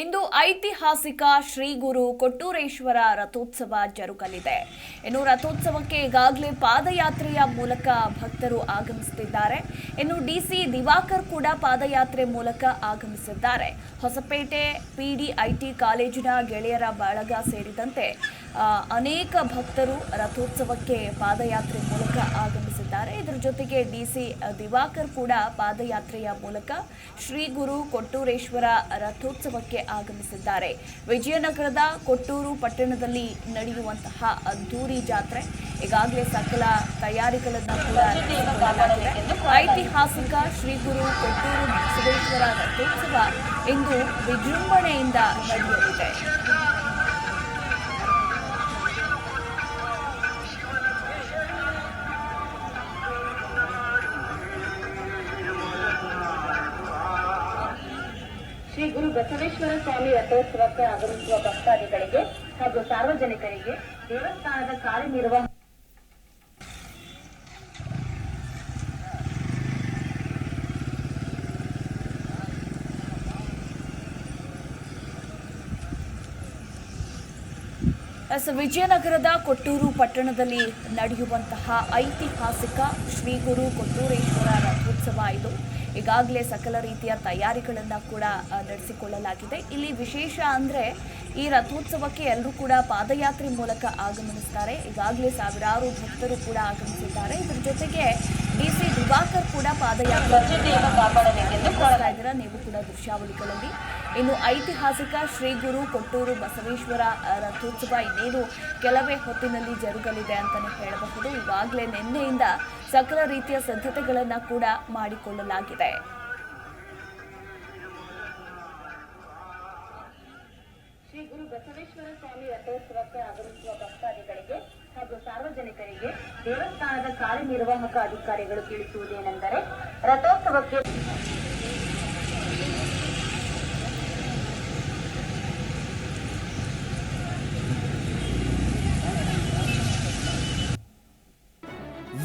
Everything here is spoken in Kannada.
ಇಂದು ಐತಿಹಾಸಿಕ ಶ್ರೀ ಗುರು ಕೊಟ್ಟೂರೇಶ್ವರ ರಥೋತ್ಸವ ಜರುಗಲಿದೆ. ಇನ್ನು ರಥೋತ್ಸವಕ್ಕೆ ಈಗಾಗಲೇ ಪಾದಯಾತ್ರೆಯ ಮೂಲಕ ಭಕ್ತರು ಆಗಮಿಸುತ್ತಿದ್ದಾರೆ. ಇನ್ನು ಡಿಸಿ ದಿವಾಕರ್ ಕೂಡ ಪಾದಯಾತ್ರೆ ಮೂಲಕ ಆಗಮಿಸಿದ್ದಾರೆ. ಹೊಸಪೇಟೆ ಪಿಡಿಐಟಿ ಕಾಲೇಜಿನ ಗೆಳೆಯರ ಬಳಗ ಸೇರಿದಂತೆ ಅನೇಕ ಭಕ್ತರು ರಥೋತ್ಸವಕ್ಕೆ ಪಾದಯಾತ್ರೆ ಮೂಲಕ ಆಗಮಿಸಿದ್ದಾರೆ. ಇದರ ಜೊತೆಗೆ ಡಿಸಿ ದಿವಾಕರ್ ಕೂಡ ಪಾದಯಾತ್ರೆಯ ಮೂಲಕ ಶ್ರೀ ಗುರು ಕೊಟ್ಟೂರೇಶ್ವರ ರಥೋತ್ಸವಕ್ಕೆ ಆಗಮಿಸಿದ್ದಾರೆ. ವಿಜಯನಗರದ ಕೊಟ್ಟೂರು ಪಟ್ಟಣದಲ್ಲಿ ನಡೆಯುವಂತಹ ಅದ್ಧೂರಿ ಜಾತ್ರೆ ಈಗಾಗಲೇ ಸಕಲ ತಯಾರಿಗಳನ್ನು ಕೂಡ ಐತಿಹಾಸಿಕ ಶ್ರೀ ಗುರು ಕೊಟ್ಟೂರು ಬಸವೇಶ್ವರ ರಥೋತ್ಸವ ಇಂದು ವಿಜೃಂಭಣೆಯಿಂದ ನಡೆಯಲಿದೆ. ಶ್ರೀ ಗುರು ಬಸವೇಶ್ವರ ಸ್ವಾಮಿ ರಥೋತ್ಸವಕ್ಕೆ ಆಗಮಿಸುವ ಭಕ್ತಾದಿಗಳಿಗೆ ಹಾಗೂ ಸಾರ್ವಜನಿಕರಿಗೆ ದೇವಸ್ಥಾನದ ಕಾರ್ಯನಿರ್ವಹ ವಿಜಯನಗರದ ಕೊಟ್ಟೂರು ಪಟ್ಟಣದಲ್ಲಿ ನಡೆಯುವಂತಹ ಐತಿಹಾಸಿಕ ಶ್ರೀ ಗುರು ಕೊಟ್ಟೂರೇಶ್ವರ ರಥೋತ್ಸವ ಇದು. ಈಗಾಗಲೇ ಸಕಲ ರೀತಿಯ ತಯಾರಿಗಳನ್ನು ಕೂಡ ನಡೆಸಿಕೊಳ್ಳಲಾಗಿದೆ. ಇಲ್ಲಿ ವಿಶೇಷ ಅಂದರೆ ಈ ರಥೋತ್ಸವಕ್ಕೆ ಎಲ್ಲರೂ ಕೂಡ ಪಾದಯಾತ್ರೆ ಮೂಲಕ ಆಗಮನಿಸ್ತಾರೆ ಈಗಾಗಲೇ ಸಾವಿರಾರು ಭಕ್ತರು ಕೂಡ ಆಗಮಿಸಿದ್ದಾರೆ. ಇದರ ಜೊತೆಗೆ ಡಿ ಸಿ ದಿವಾಕರ್ ಕೂಡ ಪಾದಯಾತ್ರೆ ನೀವು ಕೂಡ ದೃಶ್ಯಾವಳಿಗಳಲ್ಲಿ ಇನ್ನು ಐತಿಹಾಸಿಕ ಶ್ರೀ ಗುರು ಕೊಟ್ಟೂರು ಬಸವೇಶ್ವರ ರಥೋತ್ಸವ ಇನ್ನೇನು ಕೆಲವೇ ಹೊತ್ತಿನಲ್ಲಿ ಜರುಗಲಿದೆ ಅಂತಲೇ ಹೇಳಬಹುದು. ಈಗಾಗಲೇ ನಿನ್ನೆಯಿಂದ ಸಕಲ ರೀತಿಯ ಸಿದ್ಧತೆಗಳನ್ನು ಕೂಡ ಮಾಡಿಕೊಳ್ಳಲಾಗಿದೆ. ಶ್ರೀ ಗುರು ಬಸವೇಶ್ವರ ಸ್ವಾಮಿ ರಥೋತ್ಸವಕ್ಕೆ ಆಗಮಿಸುವ ಭಕ್ತಾದಿಗಳಿಗೆ ಹಾಗೂ ಸಾರ್ವಜನಿಕರಿಗೆ ದೇವಸ್ಥಾನದ ಕಾರ್ಯನಿರ್ವಾಹಕ ಅಧಿಕಾರಿಗಳು ತಿಳಿಸುವುದೇನೆಂದರೆ ರಥೋತ್ಸವಕ್ಕೆ